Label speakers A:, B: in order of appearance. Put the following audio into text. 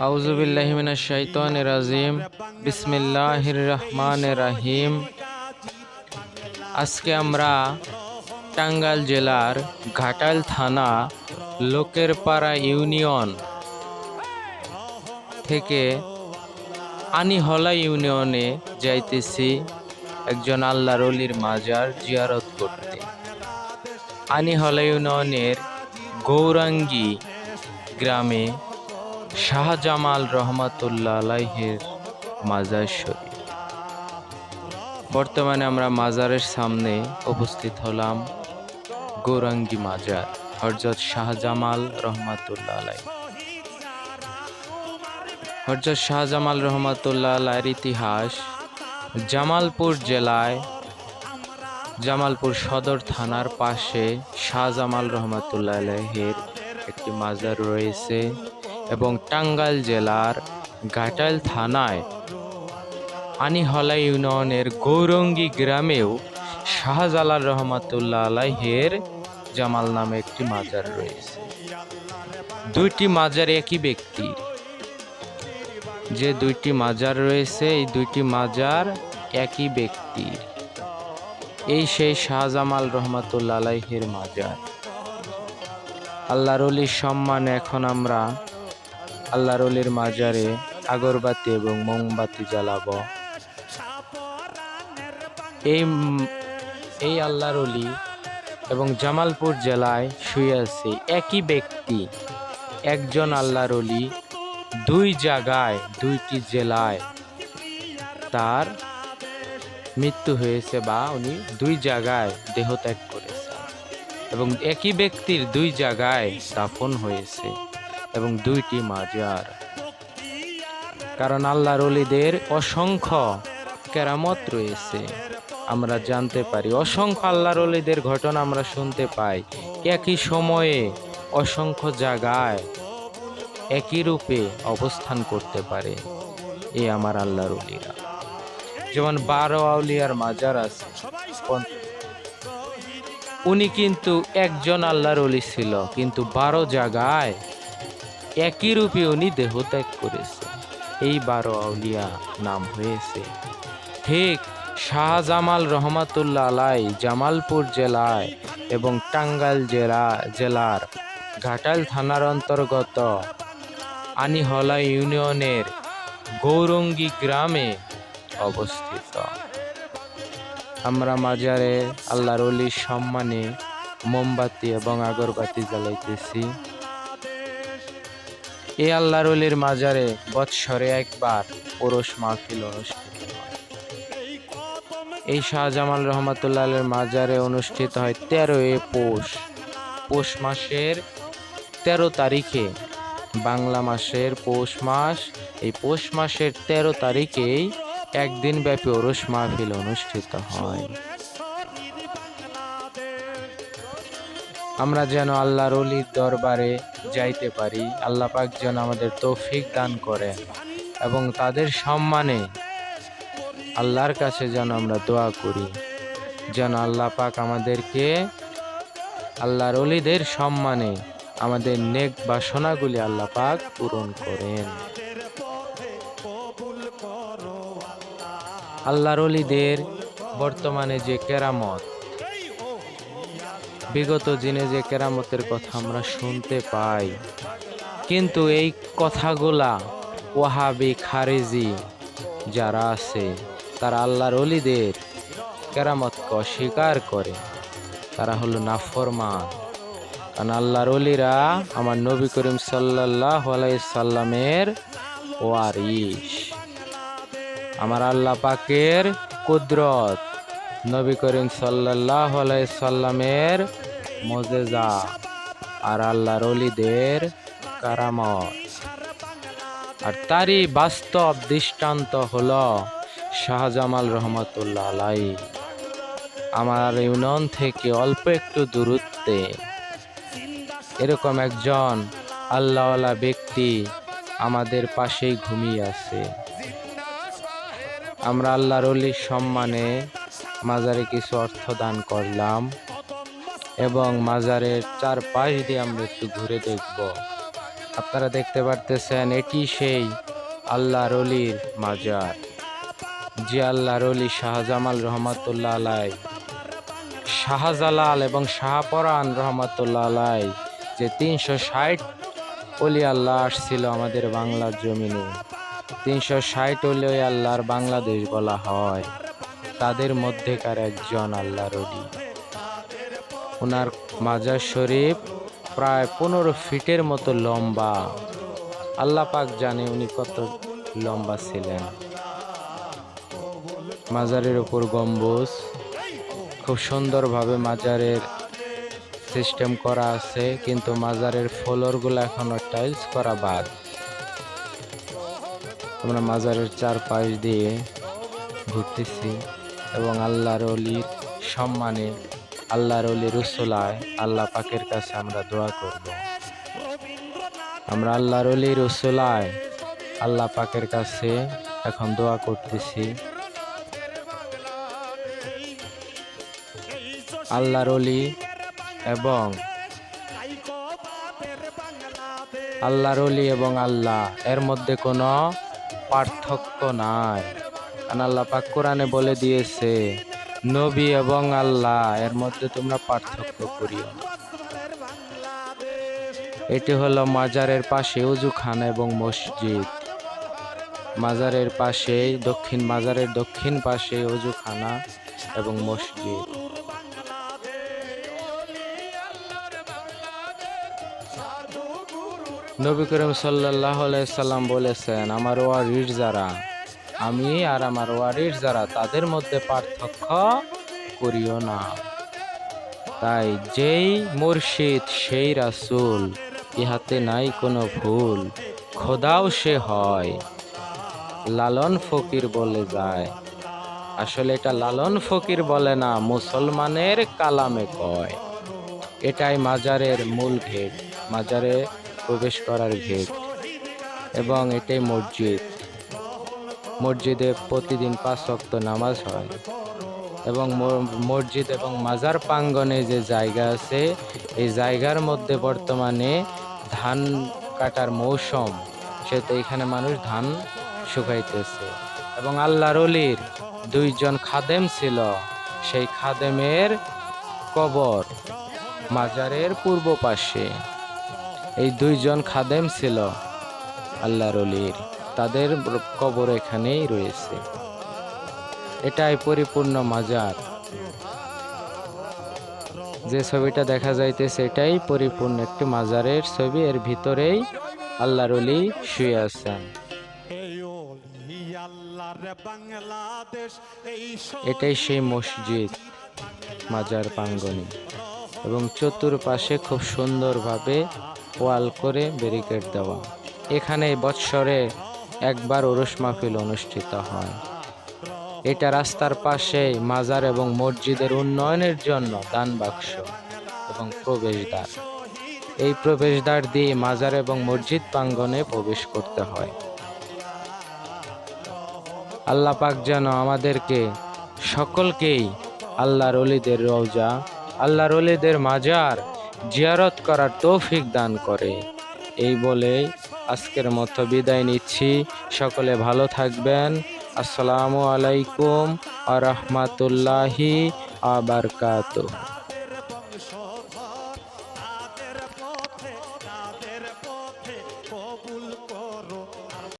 A: আউজুবিল্লাহিমিনা শাইতান রাজিম। বিসমিল্লাহির রহমান রাহিম। আজকে আমরা টাঙ্গাইল জেলার ঘাটাল থানা লোকের পাড়া ইউনিয়ন থেকে আনিহলা ইউনিয়নে যাইতেছি একজন আল্লাহর অলির মাজার জিয়ারত করতে। আনিহলা ইউনিয়নের গৌরাঙ্গী গ্রামে শাহজামাল রহমাতুল্লাহ আলাইহের মাজার শরীফ। বর্তমানে আমরা মাজারের সামনে উপস্থিত হলাম গৌরাঙ্গী মাজার হরজত শাহজামাল রহমাতুল্লাহ আলাই হরজত শাহজামাল রহমাতুল্লাহ আলাইয়ের ইতিহাস জামালপুর জেলায় জামালপুর সদর থানার পাশে শাহজামাল রহমাতুল্লাহ আলাইহের একটি মাজার রয়েছে। এবং টাঙ্গাইল জেলার ঘাটাইল থানায় আনিহলা ইউনিয়নের গৌরঙ্গী গ্রামেও শাহজালাল রহমাতুল্লাহ আলাইহের জামাল নামে একটি মাজার রয়েছে। দুইটি মাজার একই ব্যক্তি। যে দুইটি মাজার রয়েছে, এই দুইটি মাজার একই ব্যক্তির এই সেই শাহজামাল রহমাতুল্লাহ আলাইহের মাজার। আল্লাহর সম্মানে এখন আমরা আল্লাহর অলির মাজারে আগরবাতি এবং মোমবাতি জ্বালাবো। এই এই আল্লাহর অলি এবং জামালপুর জেলায় শুয়ে আছে একই ব্যক্তি। একজন আল্লাহর অলি দুই জায়গায়, দুইটি জেলায় তার মৃত্যু হয়েছে বা উনি দুই জায়গায় দেহত্যাগ করেছে এবং একই ব্যক্তির দুই জায়গায় দাফন হয়েছে। এবং দুইটি মাজার। কারণ আল্লাহর অলিদের অসংখ্য কেরামত রয়েছে। আমরা জানতে পারি, অসংখ্য আল্লাহর অলিদের ঘটনা আমরা শুনতে পাই। একই সময়ে অসংখ্য জায়গায় একই রূপে অবস্থান করতে পারে এই আমার আল্লাহর অলিরা যেমন বারো আউলিয়ার মাজার আছে। উনি কিন্তু একজন আল্লাহর অলি ছিল, কিন্তু বারো জায়গায় একই রূপে উনি দেহত্যাগ করেছে। এই বারো আউলিয়া নাম হয়েছে। ঠিক শাহজামাল রহমাতুল্লাহ আলাই জামালপুর জেলায় এবং টাঙ্গাইল জেলা, জেলার ঘাটাল থানার অন্তর্গত আনিহলা ইউনিয়নের গৌরঙ্গী গ্রামে অবস্থিত। আমরা মাজারে আল্লাহর সম্মানে মোমবাতি এবং আগরবাতি জ্বালাইতেছি। এই আল্লাহর অলির মাজারে বৎসরে একবার পুরুষ মাহফিল অনুষ্ঠিত হয়। এই শাহজামাল রহমাতুল্লাহ আলের মাজারে অনুষ্ঠিত হয় তেরোই পৌষ। পৌষ মাসের তেরো তারিখে, বাংলা মাসের পৌষ মাস। এই পৌষ মাসের তেরো তারিখেই একদিন ব্যাপী ওরস মাহফিল অনুষ্ঠিত হয়। আমরা যেন আল্লাহর অলির দরবারে যাইতে পারি। আল্লাহ পাক যেন আমাদের তৌফিক দান করেন এবং তাদের সম্মানে আল্লাহর কাছে যেন আমরা দোয়া করি। যেন আল্লাহ পাক আমাদেরকে আল্লাহর অলিদের সম্মানে আমাদের নেক বাসনাগুলি আল্লাহ পাক পূরণ করেন। আল্লাহর অলিদের বর্তমানে যে কেরামত বিগত দিনে যে কেরামতের কথা আমরা শুনতে পাই, কিন্তু এই কথাগুলা ওয়াহাবি খারেজি যারা আছে, তারা আল্লাহর অলিদের কেরামতকে অস্বীকার করে। তারা হলো নাফরমান। কারণ আল্লাহর অলিরা আমার নবী করিম সাল্লাহ সাল্লামের ওয়ারিস আমার আল্লাহ পাকের কুদরত নবী করিম সাল্লাহ সাল্লামের মজেজা আর আল্লাহর অলিদের কারামত। আর তারই বাস্তব দৃষ্টান্ত হলো শাহজামাল রহমতুল্লাহ আলাই আমার ইউনিয়ন থেকে অল্প একটু দূরত্বে এরকম একজন আল্লাহওয়ালা ব্যক্তি আমাদের পাশেই ঘুমিয়ে আছে। আমরা আল্লাহর অলির সম্মানে মাজারে কিছু অর্থ দান করলাম। এবং মাজারের চারপাশ দিয়ে আমরা একটু ঘুরে দেখব। আপনারা দেখতে পারতেছেন, এটি সেই আল্লাহ রলির মাজার, যে আল্লাহ রলি শাহজামাল রহমাতুল্লাহ আলাই, শাহজালাল এবং শাহপরান রহমাতুল্লাহ আলাই, যে তিনশো ষাট অলি আল্লাহ আসছিল আমাদের বাংলার জমিনে। তিনশো ষাট অলি আল্লাহর বাংলাদেশ বলা হয়। তাদের মধ্যেকার একজন আল্লাহ রলি ওনার মাজার শরীফ প্রায় পনেরো ফিটের মতো লম্বা। আল্লাহ পাক জানে উনি কত লম্বা ছিলেন। মাজারের উপর গম্বুজ, খুব সুন্দরভাবে মাজারের সিস্টেম করা আছে, কিন্তু মাজারের ফ্লোরগুলো এখনও টাইলস করা বাদ। আমরা মাজারের চারপাশ দিয়ে ঘুরতেছি এবং আল্লাহর অলির সম্মানে আল্লাহর অলি রসুলায় আল্লাহ পাকের কাছে আমরা দোয়া করব। আমরা আল্লাহর অলি রসুলায় আল্লাহ পাকের কাছে এখন দোয়া করতেছি। আল্লাহর অলি এবং আল্লাহর অলি এবং আল্লাহ এর মধ্যে কোনো পার্থক্য নাই। আল্লাহ পাক কোরআনে বলে দিয়েছে নবী এবং আল্লাহ, এর মধ্যে তোমরা পার্থক্য করিও এটি হলো মাজারের পাশে উজুখানা এবং মসজিদ। মাজারের পাশে দক্ষিণ, মাজারের দক্ষিণ পাশে উজুখানা এবং মসজিদ। নবী করিম সাল্লাহ সাল্লাম বলেছেন, আমার ওয়ারির যারা আমি আর আমার ওয়ারির যারা তাদের মধ্যে পার্থক্য করিও না। তাই যেই মুর্শিদ, সেই রাসুল, ইহাতে নাই কোনো ভুল। খোদাও সে হয়। লালন ফকির বলে যায়। আসলে এটা লালন ফকির বলে না, মুসলমানের কালামে কয়। এটাই মাজারের মূল ঘেট, মাজারে প্রবেশ করার ঘেট। এবং এটাই মসজিদ। মসজিদে প্রতিদিন পাঁচ ওয়াক্ত নামাজ হয়। এবং মসজিদ এবং মাজার প্রাঙ্গনে যে জায়গা আছে, এই জায়গার মধ্যে বর্তমানে ধান কাটার মৌসুম। সেহেতু এখানে মানুষ ধান শুকাইতেছে। এবং আল্লাহর অলির দুইজন খাদেম ছিল। সেই খাদেমের কবর মাজারের পূর্ব পাশে। এই দুইজন খাদেম ছিল আল্লাহর অলির। তাদের কবর এখানেই রয়েছে। এটাই পরিপূর্ণ মাজার। যে ছবিটা দেখা যাইতেছে এটাই পরিপূর্ণ একটি মাজারের ছবি। এর ভিতরেই আল্লাহর অলি শুয়ে আছেন। এটাই সেই মসজিদ মাজার প্রাঙ্গণে। এবং চতুর্পাশে খুব সুন্দরভাবে ওয়াল করে ব্যারিকেড দেওয়া। এখানে বৎসরে একবার ওরস মাহফিল অনুষ্ঠিত হয়। এটা রাস্তার পাশে মাজার এবং মসজিদের উন্নয়নের জন্য দান বাক্স এবং প্রবেশদ্বার। এই প্রবেশদ্বার দিয়ে মাজার এবং মসজিদ প্রাঙ্গনে প্রবেশ করতে হয়। আল্লাহ পাক যেন আমাদেরকে সকলকেই আল্লাহর অলিদের রওজা, আল্লাহর অলিদের মাজার জিয়ারত করার তৌফিক দান করে। এই বলে আজকের মতো বিদায় নিচ্ছি। সকলে ভালো থাকবেন। আসসালামু আলাইকুম আ রহমাতুল্লাহি আবারকাতুহ